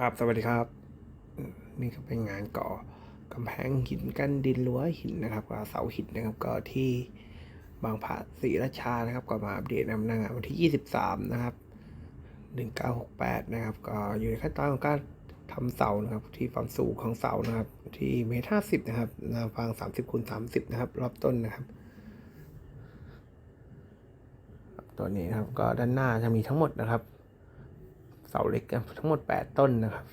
ครับ สวัสดีครับ นี่ก็เป็นงานก่อกำแพงหินกั้นดินรั้วหินนะครับก็เสาหินนะครับก็ที่บางพระศรีราชานะครับ ก็มาอัปเดตนำหน้างานวันที่ 23 นะครับ1968 นะครับ ก็อยู่ในขั้นตอนของการทำเสานะครับ ที่ความสูงของเสานะครับ ที่เมตรห้าสิบนะครับแนวฟาง 30คูณ30 นะครับ รอบต้นนะครับตัวนี้นะครับ ก็ด้านหน้าจะมีทั้งหมดนะครับ สาเล็กกันทั้งหมด 8 ต้นนะครับ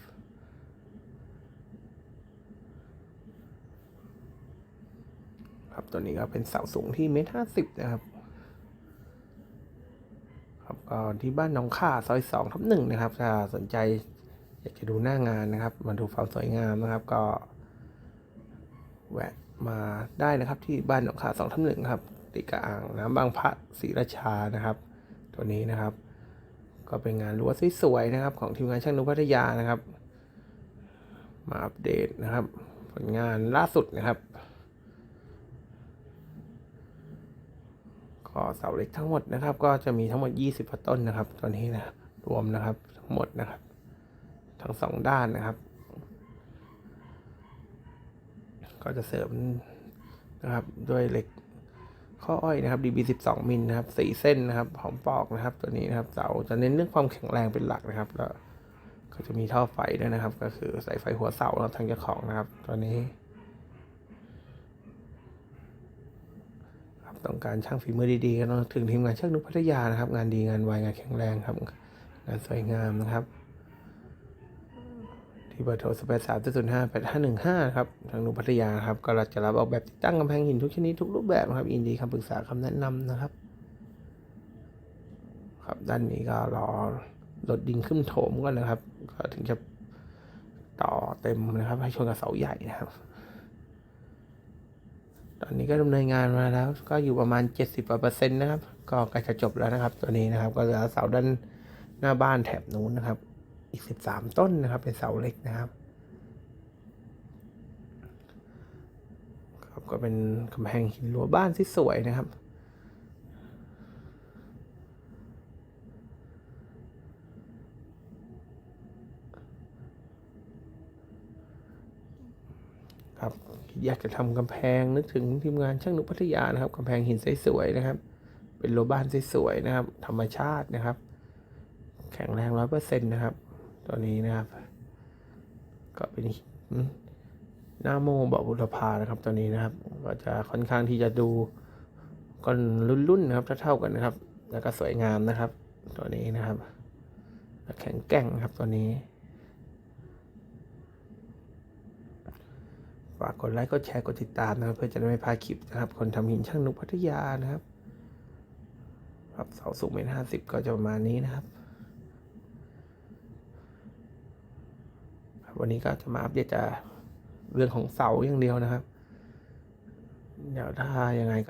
ครับตัวนี้ก็เป็นเสาสูงที่เมตรห้าสิบนะครับครับก็ที่บ้านน้องข่าซอยสองทับหนึ่งนะครับ ถ้าสนใจอยากจะดูหน้างานนะครับ มาดูความสวยงามนะครับก็ แวะมาได้นะครับที่บ้านหนองข่าสองทับหนึ่งครับติดกับอ่างน้ำบางพระศรีราชานะครับ ตัวนี้นะครับ ก็เป็นงานรั้วสวยๆนะครับ ของทีมงานช่างนุพัทยานะครับ มาอัปเดตนะครับ ผลงานล่าสุดนะครับก็เสาเล็กทั้งหมดนะครับ ก็จะมีทั้งหมด 20กว่าต้นนะครับตัวนี้นะรวมนะครับทั้งหมดนะครับ ทั้งสองด้านนะครับ ก็จะเสริมนะครับด้วยเหล็ก ข้ออ้อยนะครับ DB 12 มิลนะครับสี่เส้นนะครับหอมปอกนะครับ ตัวนี้นะครับเสาจะเน้นเรื่องความแข็งแรงเป็นหลักนะครับ แล้วก็จะมีท่อไฟด้วยนะครับ ก็คือสายไฟหัวเสานะครับทางเจ้าของนะครับ ตัวนี้ครับต้องการช่างฝีมือดีๆก็ต้องถึงทีมงานช่างนุพัทยานะครับ งานดีงานไวงานแข็งแรงครับงานสวยงามนะครับ ที่เบอร์โทรสเปซสามศูนย์ห้าแปดห้าหนึ่งห้าครับ ทางนุพัทยาครับ ก็เราจะรับออกแบบติดตั้งกำแพงหินทุกชนิดทุกรูปแบบนะครับ ยินดีคำปรึกษาคำแนะนำนะครับ ครับ ด้านนี้ก็รอรถดินขึ้นโถมก่อนนะครับ ก็ถึงจะต่อเต็มนะครับ ให้ชนกับเสาใหญ่นะครับ ตอนนี้ก็ดำเนินงานมาแล้ว ก็อยู่ประมาณ 70เปอร์เซ็นต์นะครับ ก็ใกล้จะจบแล้วนะครับ ตัวนี้นะครับ ก็เหลือเสาด้านหน้าบ้านแถบนู้นนะครับ อีก 13 ต้นนะครับ เป็นเสาเล็กนะครับครับ ก็เป็นกำแพงหินรั้วบ้านที่สวยนะครับครับอยากจะทำกำแพงนึกถึงทีมงานช่างนุพัทยานะครับกำแพงหินสวยๆนะครับ เป็นโลบ้านสวยๆนะครับ ธรรมชาตินะครับ แข็งแรงร้อยเปอร์เซ็นต์นะครับ ตัวนี้นะครับ ก็เป็นหินหน้าโมเบาบุรพานะครับตัวนี้นะครับ ก็จะค่อนข้างที่จะดูก้อนรุ่นๆนะครับเท่าๆกันนะครับ แล้วก็สวยงามนะครับ ตัวนี้นะครับ แข็งแกร่งครับตัวนี้ฝากกดไลค์กดแชร์กดติดตามนะครับ เพื่อจะได้ไม่พลาดคลิปนะครับ คนทำหินช่างนุพัทยานะครับ ครับเสาสูงเมตรห้าสิบก็จะประมาณนี้นะครับครับ วันนี้ก็จะมาอัปเดตเรื่องของเสาอย่างเดียวนะครับ เดี๋ยวถ้ายังไงก็